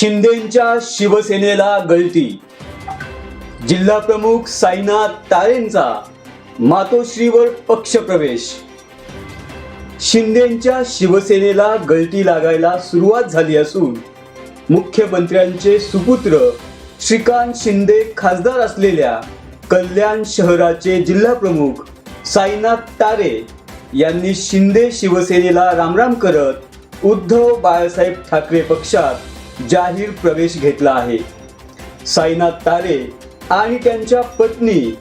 शिंदेच्या शिवसेनेला गळती. जिल्हा प्रमुख साईनाथ तारेंचा मातोश्रीवर पक्षप्रवेश शिंदेच्या शिवसेनेला गळती लागायला सुरुवात झाली असून मुख्यमंत्र्यांचे सुपुत्र श्रीकांत शिंदे खासदार असलेल्या कल्याण शहराचे जिल्हा प्रमुख साईनाथ तारे यांनी शिंदे शिवसेनेला रामराम करत उद्धव बाळासाहेब ठाकरे पक्षात जाहीर प्रवेश घेतला आहे. साईनाथ तारे आणि त्यांच्या पत्नी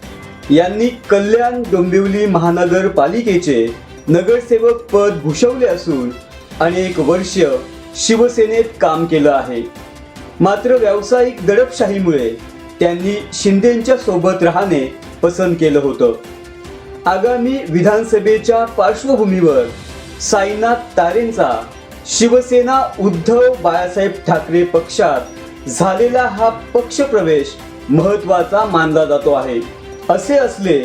यांनी कल्याण डोंबिवली महानगरपालिकेचे नगरसेवक पद भूषवले असून अनेक वर्ष शिवसेनेत काम केलं आहे. मात्र व्यावसायिक दडपशाहीमुळे त्यांनी शिंदेच्या सोबत राहणे पसंत केलं होतं. आगामी विधानसभेच्या पार्श्वभूमीवर साईनाथ तारेंचा शिवसेना उद्धव बाळासाहेब ठाकरे पक्षात झालेला हा पक्षप्रवेश महत्त्वाचा मानला जातो आहे. असे असले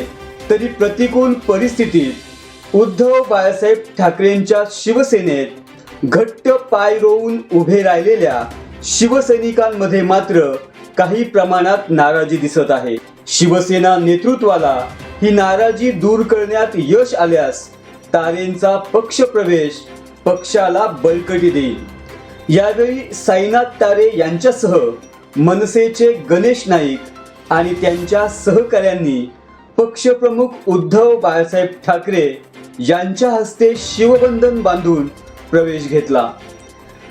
तरी प्रतिकूल परिस्थितीत उद्धव बाळासाहेब ठाकरेंच्या शिवसेनेत घट्ट पाय रोवून उभे राहिलेल्या शिवसैनिकांमध्ये मात्र काही प्रमाणात नाराजी दिसत आहे. शिवसेना नेतृत्वाला ही नाराजी दूर करण्यात यश आल्यास तारेंचा पक्षप्रवेश पक्षाला बळकटी देईल. यावेळी साईनाथ तारे यांच्यासह मनसेचे गणेश नाईक आणि त्यांच्या सहकाऱ्यांनी पक्षप्रमुख उद्धव बाळासाहेब ठाकरे यांच्या हस्ते शिवबंधन बांधून प्रवेश घेतला.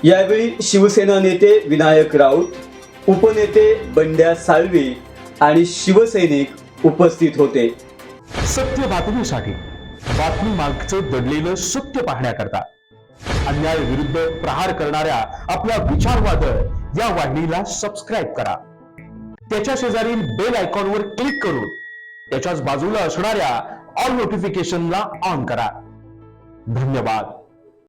यावेळी शिवसेना नेते विनायक राऊत उपनेते बंड्या साळवे आणि शिवसैनिक उपस्थित होते. सत्य बातमीसाठी बातमी मागचं दडलेलं सत्य पाहण्याकरता अन्याय विरुद्ध प्रहार करणाऱ्या आपल्या विचारवादळ या वाहिनीला सबस्क्राईब करा. त्याच्या शेजारील बेल आयकॉनवर क्लिक करून त्याच्याच बाजूला असणाऱ्या ऑल नोटिफिकेशनला ऑन करा. धन्यवाद.